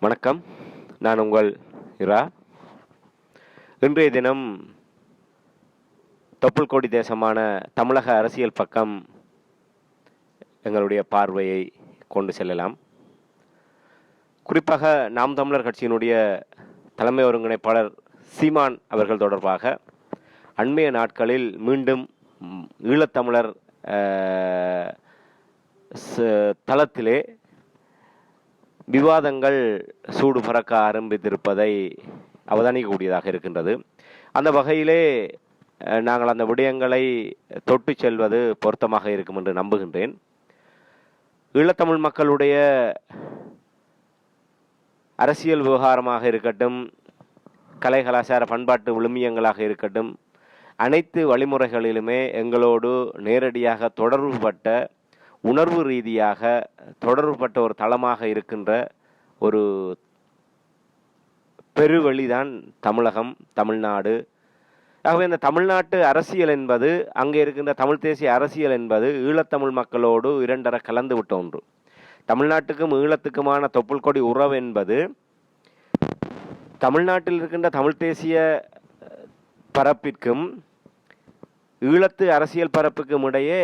வணக்கம். நான் உங்கள் இரா. இன்றைய தினம் தொப்புள்கோடி தேசமான தமிழக அரசியல் பக்கம் எங்களுடைய பார்வையை கொண்டு செல்லலாம். குறிப்பாக நாம் தமிழர் கட்சியினுடைய தலைமை ஒருங்கிணைப்பாளர் சீமான் அவர்கள் தொடர்பாக அண்மைய நாட்களில் மீண்டும் ஈழத்தமிழர் தளத்திலே விவாதங்கள் சூடு பறக்க ஆரம்பித்திருப்பதை அவதானிக்கக்கூடியதாக இருக்கின்றது. அந்த வகையிலே நாங்கள் அந்த விடயங்களை தொட்டு செல்வது பொருத்தமாக இருக்கும் என்று நம்புகின்றேன். ஈழத்தமிழ் மக்களுடைய அரசியல் விவகாரமாக இருக்கட்டும் கலை கலாச்சார பண்பாட்டு விழுமியங்களாக இருக்கட்டும் அனைத்து வழிமுறைகளிலுமே எங்களோடு நேரடியாக தொடர்புபட்ட உணர்வு ரீதியாக தொடர்புபட்ட ஒரு தளமாக இருக்கின்ற ஒரு பெருவழிதான் தமிழகம் தமிழ்நாடு. ஆகவே இந்த தமிழ்நாட்டு அரசியல் என்பது அங்கே இருக்கின்ற தமிழ் தேசிய அரசியல் என்பது ஈழத்தமிழ் மக்களோடு இரண்டர கலந்து விட்ட ஒன்று. தமிழ்நாட்டுக்கும் ஈழத்துக்குமான தொப்புள் கொடி உறவு என்பது தமிழ்நாட்டில் இருக்கின்ற தமிழ் தேசிய பரப்பிற்கும் ஈழத்து அரசியல் பரப்புக்கும் இடையே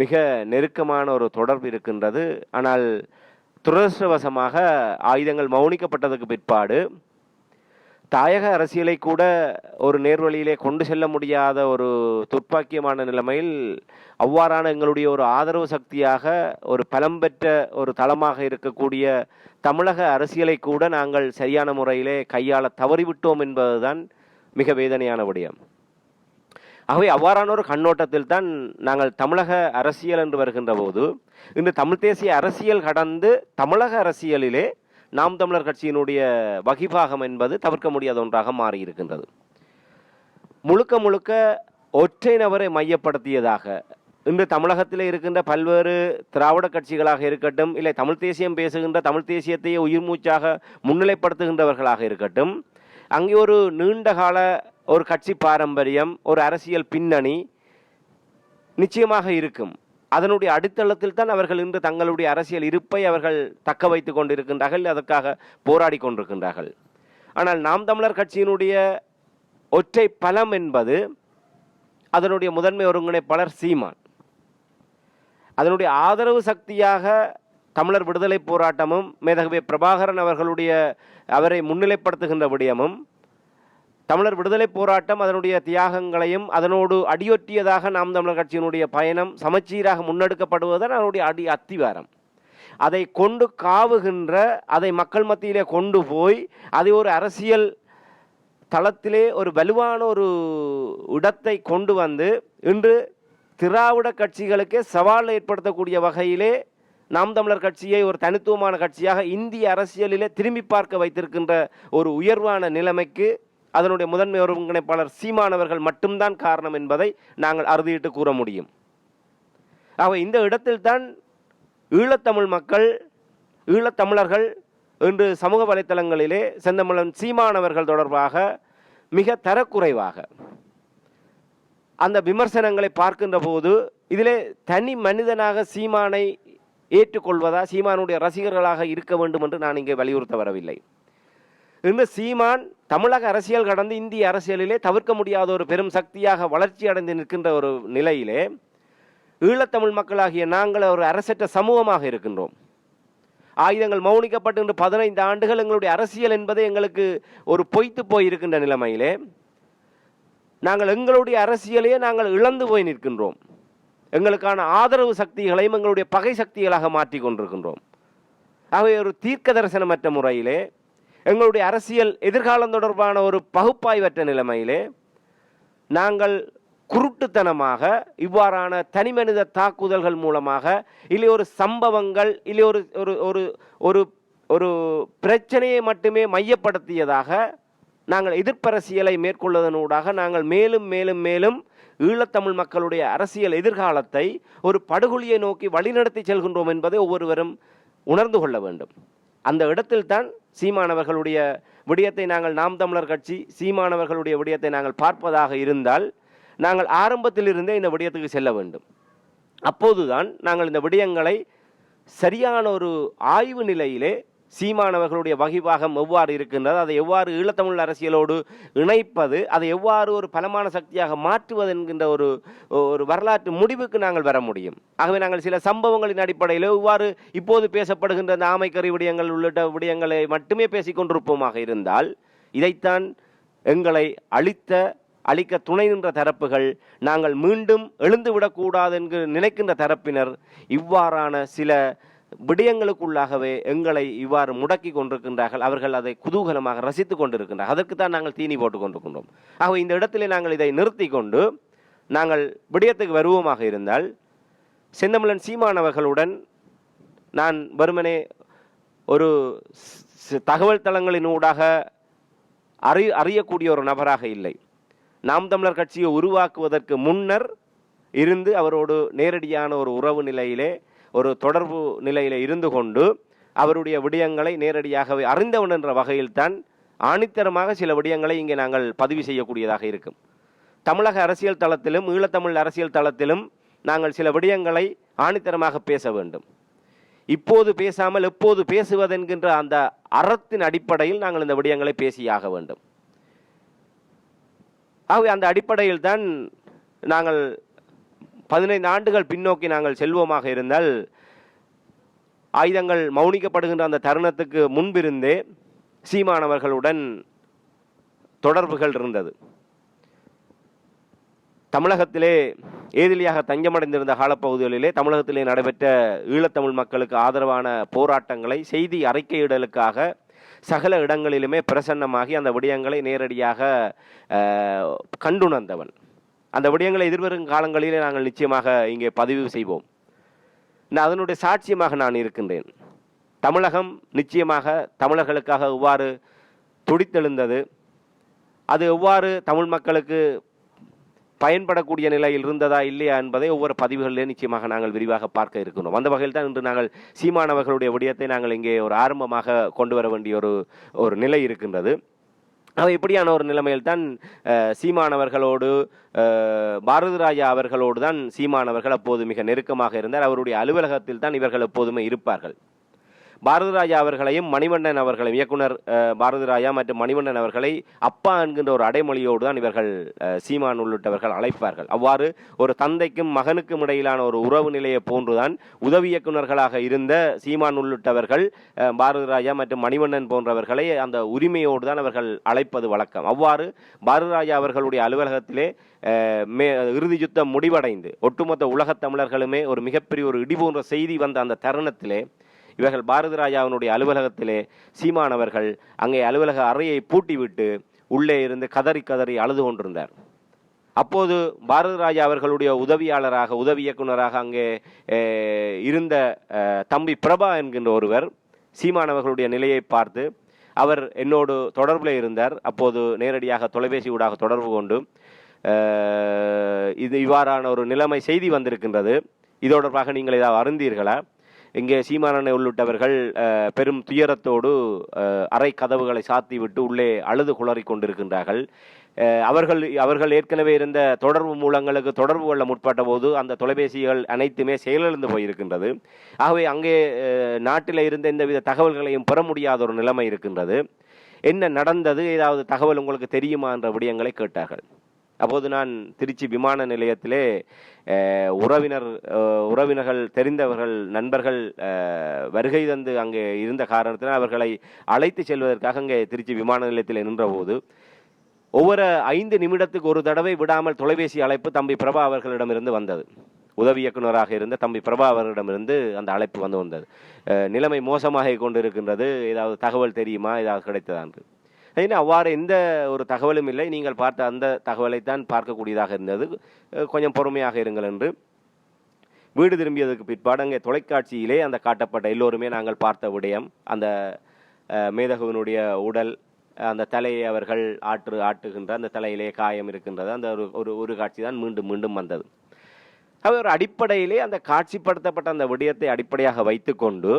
மிக நெருக்கமான ஒரு தொடர்பு இருக்கின்றது. ஆனால் துரதிருஷ்டவசமாக ஆயுதங்கள் மௌனிக்கப்பட்டதுக்கு பிற்பாடு தாயக அரசியலை கூட ஒரு நேர்வழியிலே கொண்டு செல்ல முடியாத ஒரு துர்ப்பாக்கியமான நிலைமையில் அவ்வாறான எங்களுடைய ஒரு ஆதரவு சக்தியாக ஒரு பலம் பெற்ற ஒரு தளமாக இருக்கக்கூடிய தமிழக அரசியலை கூட நாங்கள் சரியான முறையிலே கையாள தவறிவிட்டோம் என்பதுதான் மிக வேதனையான விடயம். ஆகவே அவ்வாறான ஒரு கண்ணோட்டத்தில் தான் நாங்கள் தமிழக அரசியல் என்று வருகின்ற போது இந்த தமிழ் தேசிய அரசியல் கடந்து தமிழக அரசியலிலே நாம் தமிழர் கட்சியினுடைய வகிபாகம் என்பது தவிர்க்க முடியாத ஒன்றாக மாறியிருக்கின்றது. முழுக்க முழுக்க ஒற்றை நபரை மையப்படுத்தியதாக இன்று தமிழகத்தில் இருக்கின்ற பல்வேறு திராவிட கட்சிகளாக இருக்கட்டும் இல்லை தமிழ் தேசியம் பேசுகின்ற தமிழ் தேசியத்தையே உயிர் மூச்சாக முன்னிலைப்படுத்துகின்றவர்களாக இருக்கட்டும் அங்கே ஒரு நீண்ட கால ஒரு கட்சி பாரம்பரியம் ஒரு அரசியல் பின்னணி நிச்சயமாக இருக்கும். அதனுடைய அடித்தளத்தில் தான் அவர்கள் இன்று தங்களுடைய அரசியல் இருப்பை அவர்கள் தக்க வைத்துக் கொண்டிருக்கின்றார்கள் அதற்காக போராடி கொண்டிருக்கின்றார்கள். ஆனால் நாம் தமிழர் கட்சியினுடைய ஒற்றை பலம் என்பது அதனுடைய முதன்மை ஒருங்கிணைப்பாளர் சீமான். அதனுடைய ஆதரவு சக்தியாக தமிழர் விடுதலை போராட்டமும் மேதகவே பிரபாகரன் அவர்களுடைய அவரை முன்னிலைப்படுத்துகின்ற விடயமும் தமிழர் விடுதலை போராட்டம் அதனுடைய தியாகங்களையும் அதனோடு அடியொற்றியதாக நாம் தமிழர் கட்சியினுடைய பயணம் சமச்சீராக முன்னெடுக்கப்படுவதுதான் அதனுடைய அடி அத்திவாரம். அதை கொண்டு காவுகின்ற அதை மக்கள் மத்தியிலே கொண்டு போய் அதை ஒரு அரசியல் தளத்திலே ஒரு வலுவான ஒரு இடத்தை கொண்டு வந்து இன்று திராவிட கட்சிகளுக்கே சவால் ஏற்படுத்தக்கூடிய வகையிலே நாம் தமிழர் கட்சியை ஒரு தனித்துவமான கட்சியாக இந்திய அரசியலிலே திரும்பி பார்க்க வைத்திருக்கின்ற ஒரு உயர்வான நிலைமைக்கு அதனுடைய முதன்மை ஒருங்கிணைப்பாளர் சீமானவர்கள் மட்டும்தான் காரணம் என்பதை நாங்கள் அறுதியிட்டு கூற முடியும். ஆக இந்த இடத்தில்தான் ஈழத்தமிழ் மக்கள் ஈழத்தமிழர்கள் இன்று சமூக வலைத்தளங்களிலே செந்தமிழன் சீமானவர்கள் தொடர்பாக மிக தரக்குறைவாக அந்த விமர்சனங்களை பார்க்கின்ற போது இதிலே தனி மனிதனாக சீமானை ஏற்றுக்கொள்வதா சீமானுடைய ரசிகர்களாக இருக்க வேண்டும் என்று நான் இங்கே வலியுறுத்த வரவில்லை. இன்று சீமான் தமிழக அரசியல் கடந்து இந்திய அரசியலிலே தவிர்க்க முடியாத ஒரு பெரும் சக்தியாக வளர்ச்சி அடைந்து நிற்கின்ற ஒரு நிலையிலே ஈழத்தமிழ் மக்களாகிய நாங்கள் ஒரு அரசற்ற சமூகமாக இருக்கின்றோம். ஆயுதங்கள் மௌனிக்கப்பட்டு இன்று பதினைந்து ஆண்டுகள் எங்களுடைய அரசியல் என்பது எங்களுக்கு ஒரு பொய்த்து போய் இருக்கின்ற நிலைமையிலே நாங்கள் எங்களுடைய அரசியலையே நாங்கள் இழந்து போய் நிற்கின்றோம். எங்களுக்கான ஆதரவு சக்திகளையும் எங்களுடைய பகை சக்திகளாக மாற்றிக் கொண்டிருக்கின்றோம். ஆகவே ஒரு தீர்க்க தரிசனமற்ற முறையிலே எங்களுடைய அரசியல் எதிர்காலம் தொடர்பான ஒரு பகுப்பாய்வற்ற நிலைமையிலே நாங்கள் குருட்டுத்தனமாக இவ்வாறான தனிமனித தாக்குதல்கள் மூலமாக இல்லை ஒரு சம்பவங்கள் இல்லை ஒரு ஒரு ஒரு ஒரு ஒரு பிரச்சனையை மட்டுமே மையப்படுத்தியதாக நாங்கள் எதிர்ப்பரசியலை மேற்கொள்வதனூடாக நாங்கள் மேலும் மேலும் மேலும் ஈழத்தமிழ் மக்களுடைய அரசியல் எதிர்காலத்தை ஒரு படுகொலியை நோக்கி வழிநடத்தி செல்கின்றோம் என்பதை ஒவ்வொருவரும் உணர்ந்து கொள்ள வேண்டும். அந்த இடத்தில்தான் சீமானவர்களுடைய விடயத்தை நாங்கள் நாம் தமிழர் கட்சி சீமானவர்களுடைய விடயத்தை நாங்கள் பார்ப்பதாக இருந்தால் நாங்கள் ஆரம்பத்திலிருந்தே இந்த விடயத்துக்கு செல்ல வேண்டும். அப்போதுதான் நாங்கள் இந்த விடயங்களை சரியான ஒரு ஆய்வு நிலையிலே சீமானவர்களுடைய வகிபாகம் எவ்வாறு இருக்கின்றது? அதை எவ்வாறு ஈழத்தமிழ் அரசியலோடு இணைப்பது? அதை எவ்வாறு ஒரு பலமான சக்தியாக மாற்றுவது என்கின்ற ஒரு ஒரு வரலாற்று முடிவுக்கு நாங்கள் வர முடியும். ஆகவே நாங்கள் சில சம்பவங்களின் அடிப்படையில் இவ்வாறு இப்போது பேசப்படுகின்ற அந்த ஆமைக்கறி விடயங்கள் உள்ளிட்ட விடயங்களை மட்டுமே பேசிக் கொண்டிருப்போமாக இருந்தால் இதைத்தான் எங்களை அழித்த அழிக்க துணை நின்ற தரப்புகள் நாங்கள் மீண்டும் எழுந்துவிடக்கூடாது என்று நினைக்கின்ற தரப்பினர் இவ்வாறான சில விடயங்களுக்குள்ளாகவே எங்களை இவ்வாறு முடக்கி கொண்டிருக்கின்றார்கள். அவர்கள் அதை குதூகலமாக ரசித்து கொண்டிருக்கின்றார்கள். அதற்கு தான் நாங்கள் தீனி போட்டுக் கொண்டிருக்கின்றோம். ஆகவே இந்த இடத்திலே நாங்கள் இதை நிறுத்தி கொண்டு நாங்கள் விடயத்துக்கு வருவோமாக இருந்தால் செந்தமிழன் சீமானவர்களுடன் நான் வெறுமனே ஒரு தகவல் தகவல் தளங்களினூடாக அறி அறியக்கூடிய ஒரு நபராக இல்லை. நாம் தமிழர் கட்சியை உருவாக்குவதற்கு முன்னர் இருந்து அவரோடு நேரடியான ஒரு உறவு நிலையிலே ஒரு தொடர்பு நிலையில் இருந்து கொண்டு அவருடைய விடயங்களை நேரடியாகவே அறிந்தவன் என்ற வகையில்தான் ஆணித்தரமாக சில விடயங்களை இங்கே நாங்கள் பதிவு செய்யக்கூடியதாக இருக்கும். தமிழக அரசியல் தளத்திலும் ஈழத்தமிழ் அரசியல் தளத்திலும் நாங்கள் சில விடயங்களை ஆணித்தரமாக பேச வேண்டும். இப்போது பேசாமல் எப்போது பேசுவதென்கின்ற அந்த அறத்தின் அடிப்படையில் நாங்கள் இந்த விடயங்களை பேசியாக வேண்டும். ஆகவே அந்த அடிப்படையில் தான் நாங்கள் பதினைந்து ஆண்டுகள் பின்னோக்கி நாங்கள் செல்வோமாக இருந்தால் ஆயுதங்கள் மௌனிக்கப்படுகின்ற அந்த தருணத்துக்கு முன்பிருந்தே சீமானவர்களுடன் தொடர்புகள் இருந்தது. தமிழகத்திலே ஏதிலியாக தஞ்சமடைந்திருந்த காலப்பகுதிகளிலே தமிழகத்திலே நடைபெற்ற ஈழத்தமிழ் மக்களுக்கு ஆதரவான போராட்டங்களை செய்தி அறிக்கையிடலுக்காக சகல இடங்களிலுமே பிரசன்னமாகி அந்த விடயங்களை நேரடியாக கண்டுணர்ந்தவன். அந்த விடயங்களை எதிர்வரும் காலங்களிலே நாங்கள் நிச்சயமாக இங்கே பதிவு செய்வோம். நான் அதனுடைய சாட்சியமாக நான் இருக்கின்றேன். தமிழகம் நிச்சயமாக தமிழர்களுக்காக எவ்வாறு துடித்தெழுந்தது அது எவ்வாறு தமிழ் மக்களுக்கு பயன்படக்கூடிய நிலையில் இருந்ததா இல்லையா என்பதை ஒவ்வொரு பதிவுகளிலே நிச்சயமாக நாங்கள் விரிவாக பார்க்க இருக்கிறோம் அந்த வகையில் தான் இன்று நாங்கள் சீமானவர்களுடைய விடயத்தை நாங்கள் இங்கே ஒரு ஆரம்பமாக கொண்டு வர வேண்டிய ஒரு ஒரு நிலை இருக்கின்றது. அவை இப்படியான ஒரு நிலைமையில் தான் சீமானவர்களோடு பாரதி ராஜா அவர்களோடு தான் சீமானவர்கள் அப்போது மிக நெருக்கமாக இருந்தார். அவருடைய அலுவலகத்தில் தான் இவர்கள் எப்போதுமே இருப்பார்கள். பாரதிராஜா அவர்களையும் மணிவண்ணன் அவர்களையும் இயக்குனர் பாரதிராஜா பாரதி ராஜா மற்றும் மணிவண்ணன் அவர்களை அப்பா என்கின்ற ஒரு அடைமொழியோடு தான் இவர்கள் சீமான் உள்ளிட்டவர்கள் அழைப்பார்கள். அவ்வாறு ஒரு தந்தைக்கும் மகனுக்கும் இடையிலான ஒரு உறவு நிலையை போன்றுதான் உதவி இயக்குனர்களாக இருந்த சீமான் உள்ளிட்டவர்கள் பாரதிராஜா பாரதி ராஜா மற்றும் மணிவண்ணன் போன்றவர்களை அந்த உரிமையோடு தான் அவர்கள் அழைப்பது வழக்கம். அவ்வாறு பாரதி ராஜா அவர்களுடைய அலுவலகத்திலே மே இறுதி யுத்தம் முடிவடைந்து ஒட்டுமொத்த உலகத் தமிழர்களுமே ஒரு மிகப்பெரிய ஒரு இடி போன்ற செய்தி வந்த அந்த தருணத்திலே இவர்கள் பாரதி ராஜாவினுடைய அலுவலகத்திலே சீமானவர்கள் அங்கே அலுவலக அறையை பூட்டிவிட்டு உள்ளே இருந்து கதறி கதறி அழுது கொண்டிருந்தார். அப்போது பாரதி ராஜா அவர்களுடைய உதவியாளராக உதவி இயக்குனராக அங்கே இருந்த தம்பி பிரபா என்கின்ற ஒருவர் சீமானவர்களுடைய நிலையை பார்த்து அவர் என்னோடு தொடர்பில் இருந்தார். அப்போது நேரடியாக தொலைபேசி ஊடாக தொடர்பு கொண்டு இது இவ்வாறான ஒரு நிலைமை செய்தி வந்திருக்கின்றது. இது தொடர்பாக நீங்கள் ஏதாவது அறிந்தீர்களா? இங்கே சீமானனை உள்ளிட்டவர்கள் பெரும் துயரத்தோடு அறை கதவுகளை சாத்திவிட்டு உள்ளே அழுது குளறி கொண்டிருக்கின்றார்கள். அவர்கள் அவர்கள் ஏற்கனவே இருந்த தொடர்பு மூலங்களுக்கு தொடர்பு கொள்ள முற்பட்ட போது அந்த தொலைபேசிகள் அனைத்துமே செயலிழந்து போயிருக்கின்றது. ஆகவே அங்கே நாட்டில் இருந்த எந்தவித தகவல்களையும் பெற முடியாத ஒரு நிலைமை இருக்கின்றது. என்ன நடந்தது? ஏதாவது தகவல் உங்களுக்கு தெரியுமா? என்ற விடயங்களை கேட்டார்கள். அப்போது நான் திருச்சி விமான நிலையத்திலே உறவினர் உறவினர்கள் தெரிந்தவர்கள் நண்பர்கள் வருகை தந்து அங்கே இருந்த காரணத்தினால் அவர்களை அழைத்து செல்வதற்காக அங்கே திருச்சி விமான நிலையத்தில் நின்றபோது ஒவ்வொரு ஐந்து நிமிடத்துக்கு ஒரு தடவை விடாமல் தொலைபேசி அழைப்பு தம்பி பிரபா அவர்களிடமிருந்து வந்தது. உதவி இயக்குனராக இருந்த தம்பி பிரபா அவர்களிடமிருந்து அந்த அழைப்பு வந்து வந்தது. நிலைமை மோசமாக கொண்டிருக்கின்றது. ஏதாவது தகவல் தெரியுமா? ஏதாவது கிடைத்ததான் என்று. அவ்வாறு எந்த ஒரு தகவலும் இல்லை. நீங்கள் பார்த்த அந்த தகவலைத்தான் பார்க்கக்கூடியதாக இருந்தது. கொஞ்சம் பொறுமையாக இருங்கள் என்று. வீடு திரும்பியதற்கு பிற்பாடு அங்கே தொலைக்காட்சியிலே அந்த காட்டப்பட்ட எல்லோருமே நாங்கள் பார்த்த விடயம். அந்த மேதகுவினுடைய உடல் அந்த தலையை அவர்கள் ஆற்று ஆட்டுகின்ற அந்த தலையிலே காயம் இருக்கின்றது. அந்த ஒரு ஒரு ஒரு காட்சி தான் மீண்டும் மீண்டும் வந்தது. அவர் அடிப்படையிலே அந்த காட்சிப்படுத்தப்பட்ட அந்த விடயத்தை அடிப்படையாக வைத்துக்கொண்டு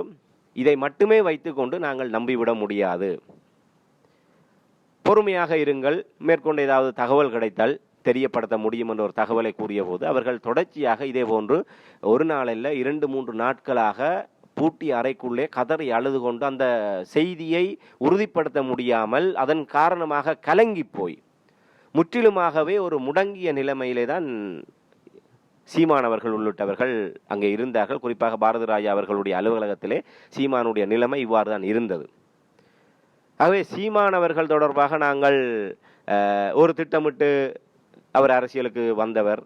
இதை மட்டுமே வைத்துக்கொண்டு நாங்கள் நம்பிவிட முடியாது. பொறுமையாக இருங்கள். மேற்கொண்டு ஏதாவது தகவல் கிடைத்தால் தெரியப்படுத்த முடியும் என்ற ஒரு தகவலை கூறிய போது அவர்கள் தொடர்ச்சியாக இதே போன்று ஒரு நாளல்ல இரண்டு மூன்று நாட்களாக பூட்டி அறைக்குள்ளே கதறி அழுது கொண்டு அந்த செய்தியை உறுதிப்படுத்த முடியாமல் அதன் காரணமாக கலங்கி போய். முற்றிலுமாகவே ஒரு முடங்கிய நிலைமையிலே தான் சீமானவர்கள் உள்ளிட்டவர்கள் அங்கே இருந்தார்கள். குறிப்பாக பாரதி ராஜா அவர்களுடைய அலுவலகத்திலே சீமானுடைய நிலைமை இவ்வாறு தான் இருந்தது. ஆகவே சீமானவர்கள் தொடர்பாக நாங்கள் ஒரு திட்டமிட்டு அவர் அரசியலுக்கு வந்தவர்.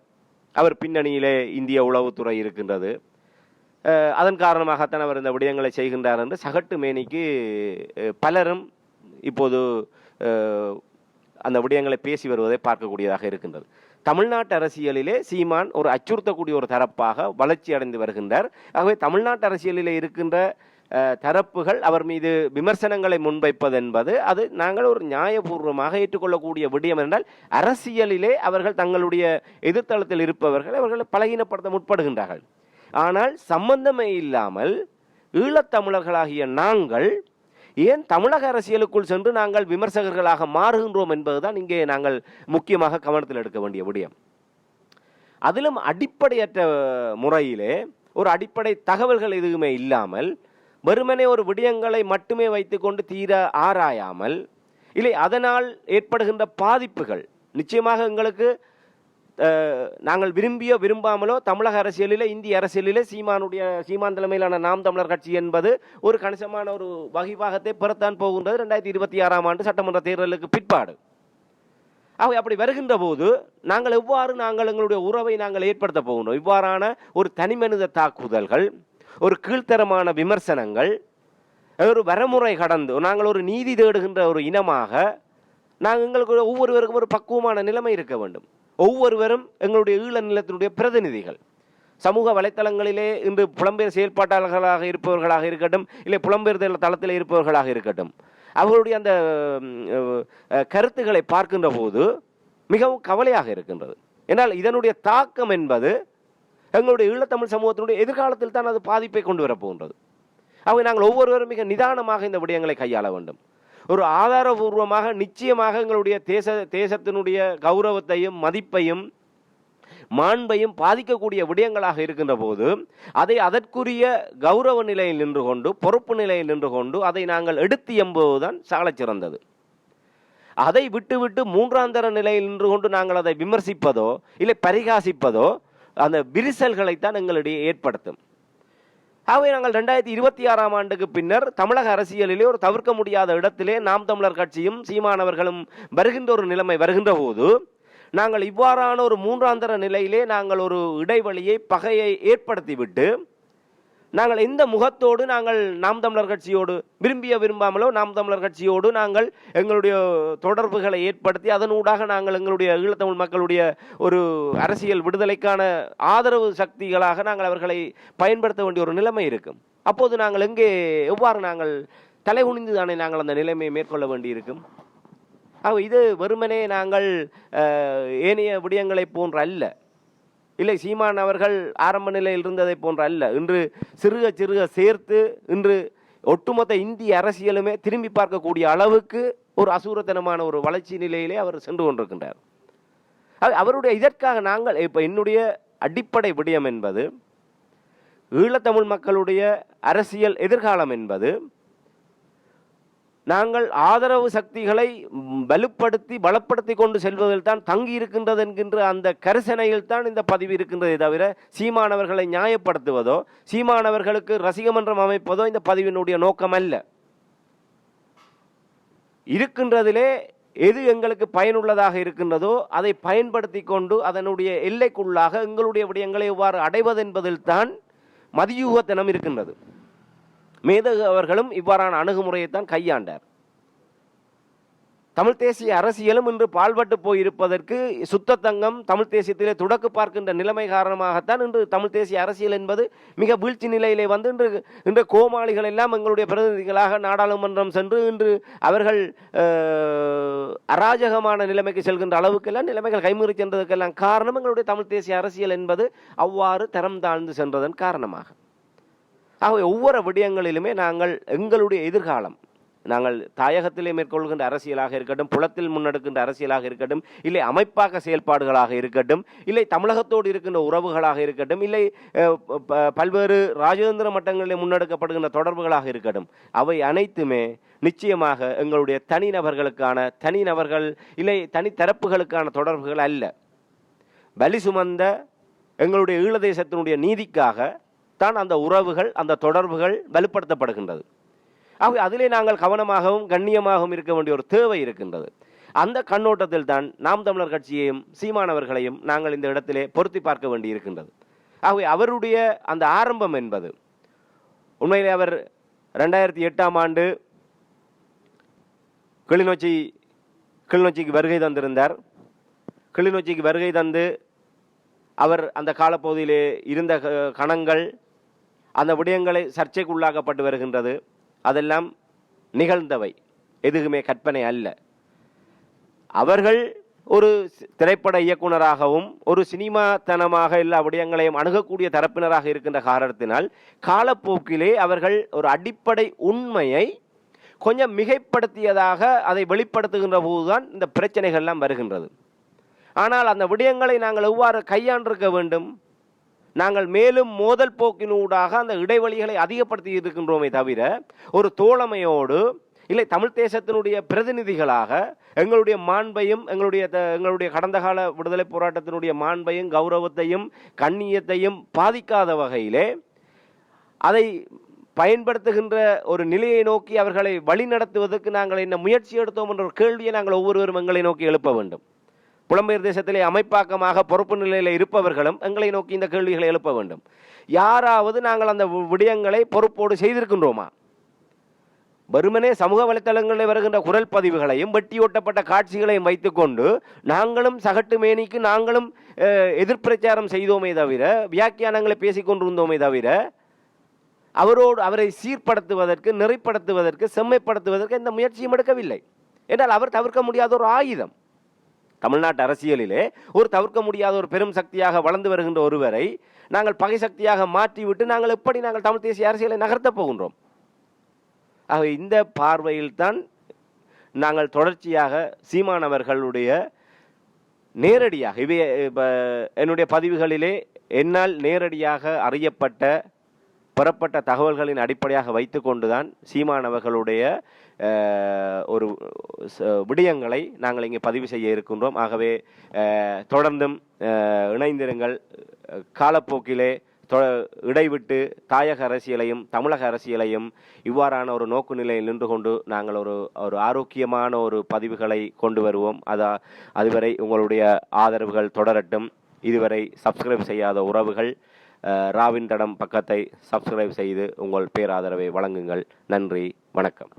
அவர் பின்னணியிலே இந்திய உளவுத்துறை இருக்கின்றது. அதன் காரணமாகத்தான் அவர் இந்த விடயங்களை செய்கின்றார் என்று சகட்டு மேனிக்கு பலரும் இப்போது அந்த விடயங்களை பேசி வருவதை பார்க்கக்கூடியதாக இருக்கின்றது. தமிழ்நாட்டு அரசியலிலே சீமான் ஒரு அச்சுறுத்தக்கூடிய ஒரு தரப்பாக வளர்ச்சி அடைந்து வருகின்றார். ஆகவே தமிழ்நாட்டு அரசியலிலே இருக்கின்ற தரப்புகள் அவர் மீது விமர்சனங்களை முன்வைப்பது என்பது அது நாங்கள் ஒரு நியாயபூர்வமாக ஏற்றுக்கொள்ளக்கூடிய விடயம் என்றால் அரசியலிலே அவர்கள் தங்களுடைய எதிர்த்தளத்தில் இருப்பவர்கள் அவர்களை பலகீனப்படுத்த முற்படுகின்றார்கள். ஆனால் சம்பந்தமே இல்லாமல் ஈழத்தமிழர்களாகிய நாங்கள் ஏன் தமிழக அரசியலுக்குள் சென்று நாங்கள் விமர்சகர்களாக மாறுகின்றோம் என்பதுதான் இங்கே நாங்கள் முக்கியமாக கவனத்தில் எடுக்க வேண்டிய விடயம். அதிலும் அடிப்படையற்ற முறையிலே ஒரு அடிப்படை தகவல்கள் எதுவுமே இல்லாமல் வெறுமனே ஒரு விடயங்களை மட்டுமே வைத்துக்கொண்டு தீர ஆராயாமல் இல்லை அதனால் ஏற்படுகின்ற பாதிப்புகள் நிச்சயமாக எங்களுக்கு நாங்கள் விரும்பியோ விரும்பாமலோ தமிழக அரசியலிலே இந்திய அரசியலிலே சீமானுடைய சீமான் தலைமையிலான நாம் தமிழர் கட்சி என்பது ஒரு கணிசமான ஒரு வகிபாகத்தை பெறத்தான் போகின்றது. ரெண்டாயிரத்தி இருபத்தி ஆறாம் ஆண்டு சட்டமன்ற தேர்தலுக்கு பிற்பாடு. ஆகவே அப்படி வருகின்ற போது நாங்கள் எவ்வாறு நாங்கள் எங்களுடைய உறவை நாங்கள் ஏற்படுத்த போகணும் இவ்வாறான ஒரு தனிமனித தாக்குதல்கள் ஒரு கீழ்த்தரமான விமர்சனங்கள் ஒரு வரமுறை கடந்து நாங்கள் ஒரு நீதி தேடுகின்ற ஒரு இனமாக நாங்கள் எங்களுக்கு ஒவ்வொருவருக்கும் ஒரு பக்குவமான நிலைமை இருக்க வேண்டும். ஒவ்வொருவரும் எங்களுடைய ஈழ நிலத்தினுடைய பிரதிநிதிகள். சமூக வலைத்தளங்களிலே இன்று புலம்பெயர் செயல்பாட்டாளர்களாக இருப்பவர்களாக இருக்கட்டும் இல்லை புலம்பெயர் தளத்தில் இருப்பவர்களாக இருக்கட்டும் அவர்களுடைய அந்த கருத்துக்களை பார்க்கின்ற போது மிகவும் கவலையாக இருக்கின்றது. ஏன்னால் இதனுடைய தாக்கம் என்பது எங்களுடைய ஈழத்தமிழ் சமூகத்தினுடைய எதிர்காலத்தில் தான் அது பாதிப்பை கொண்டு வரப்போகின்றது ஆகவே நாங்கள் ஒவ்வொருவரும் மிக நிதானமாக இந்த விடயங்களை கையாள வேண்டும். ஒரு ஆதாரபூர்வமாக நிச்சயமாக எங்களுடைய தேச தேசத்தினுடைய கௌரவத்தையும் மதிப்பையும் மாண்பையும் பாதிக்கக்கூடிய விடயங்களாக இருக்கின்ற போது அதை அதற்குரிய கௌரவ நிலையில் நின்று கொண்டு பொறுப்பு நிலையில் நின்று கொண்டு அதை நாங்கள் எடுத்து எம்புவதுதான் சாலச் சிறந்தது. அதை விட்டுவிட்டு மூன்றாந்தர நிலையில் நின்று கொண்டு நாங்கள் அதை விமர்சிப்பதோ இல்லை பரிகாசிப்பதோ அந்த விரிசல்களைத்தான் எங்களிடையே ஏற்படுத்தும். ஆகவே நாங்கள் ரெண்டாயிரத்தி இருபத்தி ஆறாம் ஆண்டுக்கு பின்னர் தமிழக அரசியலிலே ஒரு தவிர்க்க முடியாத இடத்திலே நாம் தமிழர் கட்சியும் சீமானவர்களும் வருகின்ற ஒரு நிலைமை வருகின்ற போது நாங்கள் இவ்வாறான ஒரு மூன்றாந்தர நிலையிலே நாங்கள் ஒரு இடைவெளியை பகையை ஏற்படுத்திவிட்டு நாங்கள் எந்த முகத்தோடு நாங்கள் நாம் தமிழர் கட்சியோடு விரும்பிய விரும்பாமலோ நாம் தமிழர் கட்சியோடு நாங்கள் எங்களுடைய தொடர்புகளை ஏற்படுத்தி அதனூடாக நாங்கள் எங்களுடைய ஈழத்தமிழ் மக்களுடைய ஒரு அரசியல் விடுதலைக்கான ஆதரவு சக்திகளாக நாங்கள் அவர்களை பயன்படுத்த வேண்டிய ஒரு நிலைமை இருக்கும். அப்போது நாங்கள் எங்கே எவ்வாறு நாங்கள் தலைகுனிந்து தானே நாங்கள் அந்த நிலைமையை மேற்கொள்ள வேண்டியிருக்கும்? இது வெறுமனே நாங்கள் ஏனைய விடயங்களைப் போன்ற அல்ல. இல்லை சீமான் அவர்கள் ஆரம்ப நிலையில் இருந்ததை போன்ற அல்ல. இன்று சிறுக சிறுக சேர்த்து இன்று ஒட்டுமொத்த இந்திய அரசியலுமே திரும்பி பார்க்கக்கூடிய அளவுக்கு ஒரு அசூரத்தனமான ஒரு வளர்ச்சி நிலையிலே அவர் சென்று கொண்டிருக்கின்றார். அவருடைய இதற்காக நாங்கள் இப்போ என்னுடைய அடிப்படை விடயம் என்பது ஈழத்தமிழ் மக்களுடைய அரசியல் எதிர்காலம் என்பது நாங்கள் ஆதரவு சக்திகளை வலுப்படுத்தி பலப்படுத்தி கொண்டு செல்வதில் தான் தங்கி இருக்கின்றது என்கின்ற அந்த கரிசனையில் தான் இந்த பதிவு இருக்கின்றதே தவிர சீமானவர்களை நியாயப்படுத்துவதோ சீமானவர்களுக்கு ரசிகமன்றம் அமைப்பதோ இந்த பதிவினுடைய நோக்கம் அல்ல இருக்கின்றதிலே எது எங்களுக்கு பயனுள்ளதாக இருக்கின்றதோ அதை பயன்படுத்தி கொண்டு அதனுடைய எல்லைக்குள்ளாக எங்களுடைய விடயங்களை எவ்வாறு அடைவது என்பதில் தான் மதியூகத்தனம் இருக்கின்றது. மேதகு அவர்களும் இவ்வாறான அணுகுமுறையைத்தான் கையாண்டார். தமிழ் தேசிய அரசியலும் இன்று பால்பட்டு போயிருப்பதற்கு சுத்த தங்கம் தமிழ் தேசியத்திலே துடக்கு பார்க்கின்ற நிலைமை காரணமாகத்தான் இன்று தமிழ் தேசிய அரசியல் என்பது மிக வீழ்ச்சி நிலையிலே வந்து இன்று இன்று கோமாளிகள் எல்லாம் எங்களுடைய பிரதிநிதிகளாக நாடாளுமன்றம் சென்று இன்று அவர்கள் அராஜகமான நிலைமைக்கு செல்கின்ற அளவுக்கெல்லாம் நிலைமைகள் கைமுறி சென்றதுக்கெல்லாம் காரணம் எங்களுடைய தமிழ் தேசிய அரசியல் என்பது அவ்வாறு தரம் தாழ்ந்து சென்றதன் காரணமாக. ஆகவே ஒவ்வொரு விடயங்களிலுமே நாங்கள் எங்களுடைய எதிர்காலம். நாங்கள் தாயகத்திலே மேற்கொள்கின்ற அரசியலாக இருக்கட்டும் புலத்தில் முன்னெடுக்கின்ற அரசியலாக இருக்கட்டும் இல்லை அமைப்பாக்க செயல்பாடுகளாக இருக்கட்டும் இல்லை தமிழகத்தோடு இருக்கின்ற உறவுகளாக இருக்கட்டும் இல்லை ப- பல்வேறு ராஜதந்திர மட்டங்களில் முன்னெடுக்கப்படுகின்ற தொடர்புகளாக இருக்கட்டும். அவை அனைத்துமே நிச்சயமாக எங்களுடைய தனிநபர்களுக்கான தனிநபர்கள் இல்லை தனித்தரப்புகளுக்கான தொடர்புகள் அல்ல. வலி சுமந்த எங்களுடைய ஈழதேசத்தினுடைய நீதிக்காக தான் அந்த உறவுகள் அந்த தொடர்புகள் வலுப்படுத்தப்படுகின்றது. ஆகவே அதிலே நாங்கள் கவனமாகவும் கண்ணியமாகவும் இருக்க வேண்டிய ஒரு தேவை இருக்கின்றது. அந்த கண்ணோட்டத்தில் தான் நாம் தமிழர் கட்சியையும் சீமானவர்களையும் நாங்கள் இந்த இடத்திலே பொருத்தி பார்க்க வேண்டி இருக்கின்றது. ஆகவே அவருடைய அந்த ஆரம்பம் என்பது உண்மையிலே அவர் ரெண்டாயிரத்தி எட்டாம் ஆண்டு கிளிநொச்சி கிளிநொச்சிக்கு வருகை தந்திருந்தார். கிளிநொச்சிக்கு வருகை தந்து அவர் அந்த காலப்பகுதியிலே இருந்த க- கணங்கள் அந்த விடயங்களை சர்ச்சைக்குள்ளாக்கப்பட்டு வருகின்றது. அதெல்லாம் நிகழ்ந்தவை. எதுவுமே கற்பனை அல்ல. அவர்கள் ஒரு திரைப்பட இயக்குனராகவும் ஒரு சினிமாத்தனமாக எல்லா விடயங்களையும் அணுகக்கூடிய தரப்பினராக இருக்கின்ற காரணத்தினால் காலப்போக்கிலே அவர்கள் ஒரு அடிப்படை உண்மையை கொஞ்சம் மிகைப்படுத்தியதாக அதை வெளிப்படுத்துகின்ற போதுதான் இந்த பிரச்சனைகள்லாம் வருகின்றது. ஆனால் அந்த விடயங்களை நாங்கள் எவ்வாறு கையாண்டிருக்க வேண்டும்? நாங்கள் மேலும் மோதல் போக்கினூடாக அந்த இடைவெளிகளை அதிகப்படுத்தி இருக்கின்றோமே தவிர ஒரு தோழமையோடு இல்லை தமிழ் தேசத்தினுடைய பிரதிநிதிகளாக எங்களுடைய மாண்பையும் எங்களுடைய த- எங்களுடைய கடந்த கால விடுதலை போராட்டத்தினுடைய மாண்பையும் கௌரவத்தையும் கண்ணியத்தையும் பாதிக்காத வகையிலே அதை பயன்படுத்துகின்ற ஒரு நிலையை நோக்கி அவர்களை வழிநடத்துவதற்கு நாங்கள் என்ன முயற்சி எடுத்தோம் என்ற ஒரு கேள்வியை நாங்கள் ஒவ்வொருவரும் எங்களை நோக்கி எழுப்ப வேண்டும். புலம்பெயர் தேசத்திலே அமைப்பாக்கமாக பொறுப்பு நிலையில் இருப்பவர்களும் எங்களை நோக்கி இந்த கேள்விகளை எழுப்ப வேண்டும். யாராவது நாங்கள் அந்த வி- விடயங்களை பொறுப்போடு செய்திருக்கின்றோமா? வெறுமனே சமூக வலைத்தளங்களில் வருகின்ற குரல் பதிவுகளையும் வெட்டி ஓட்டப்பட்ட காட்சிகளையும் வைத்துக்கொண்டு நாங்களும் சகட்டு மேனிக்கு நாங்களும் அஹ், எதிர்ப்பிரச்சாரம் செய்தோமே தவிர வியாக்கியானங்களை பேசிக் கொண்டிருந்தோமே தவிர அவரோடு அவரை சீர்படுத்துவதற்கு நெறிப்படுத்துவதற்கு செம்மைப்படுத்துவதற்கு எந்த முயற்சியும் எடுக்கவில்லை. என்றால் அவர் தவிர்க்க முடியாத ஒரு ஆயுதம். தமிழ்நாட்டு அரசியலிலே ஒரு தவிர்க்க முடியாத ஒரு பெரும் சக்தியாக வளர்ந்து வருகின்ற ஒருவரை நாங்கள் பகை சக்தியாக மாற்றிவிட்டு நாங்கள் எப்படி நாங்கள் தமிழ் தேசிய அரசியலை நகர்த்தப் போகின்றோம்? ஆக இந்த பார்வையில்தான் நாங்கள் தொடர்ச்சியாக சீமானவர்களுடைய நேரடியாக இவை என்னுடைய பதிவுகளிலே என்னால் நேரடியாக அறியப்பட்ட பெறப்பட்ட தகவல்களின் அடிப்படையாக வைத்துக்கொண்டுதான் சீமானவர்களுடைய ஒரு விடயங்களை நாங்கள் இங்கே பதிவு செய்ய இருக்கின்றோம். ஆகவே தொடர்ந்தும் இணைந்திருங்கள். காலப்போக்கிலே தொ இடைவிட்டு தாயக அரசியலையும் தமிழக அரசியலையும் இவ்வாறான ஒரு நோக்கு நிலையில் நின்று கொண்டு நாங்கள் ஒரு ஒரு ஆரோக்கியமான ஒரு பதிவுகளை கொண்டு வருவோம். அதா அதுவரை உங்களுடைய ஆதரவுகள் தொடரட்டும். இதுவரை சப்ஸ்கிரைப் செய்யாத உறவுகள் ராவின் தடம் பக்கத்தை சப்ஸ்கிரைப் செய்து உங்கள் பேராதரவை வழங்குங்கள். நன்றி வணக்கம்.